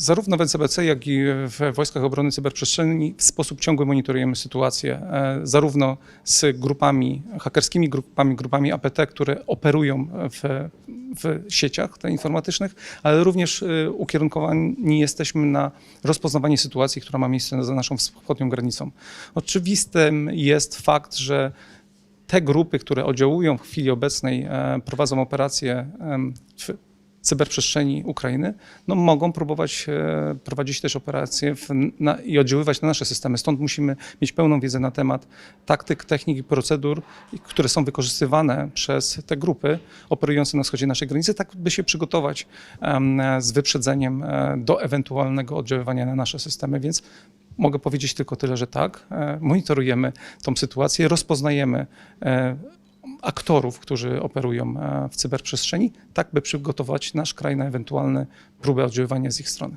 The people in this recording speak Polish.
Zarówno w NCBC, jak i w Wojskach Obrony Cyberprzestrzeni w sposób ciągły monitorujemy sytuację, e, zarówno z grupami hakerskimi, grupami, grupami APT, które operują w, w sieciach informatycznych, ale również e, ukierunkowani jesteśmy na rozpoznawanie sytuacji, która ma miejsce za naszą wschodnią granicą. Oczywistym jest fakt, że te grupy, które oddziałują w chwili obecnej, e, prowadzą operacje cyberprzestrzeni Ukrainy, no mogą próbować e, prowadzić też operacje w, na, i oddziaływać na nasze systemy. Stąd musimy mieć pełną wiedzę na temat taktyk, technik i procedur, które są wykorzystywane przez te grupy operujące na wschodzie naszej granicy, tak by się przygotować em, z wyprzedzeniem e, do ewentualnego oddziaływania na nasze systemy. Więc mogę powiedzieć tylko tyle, że tak, e, monitorujemy tą sytuację, rozpoznajemy aktorów, którzy operują e, w cyberprzestrzeni, tak by przygotować nasz kraj na ewentualne próby oddziaływania z ich strony.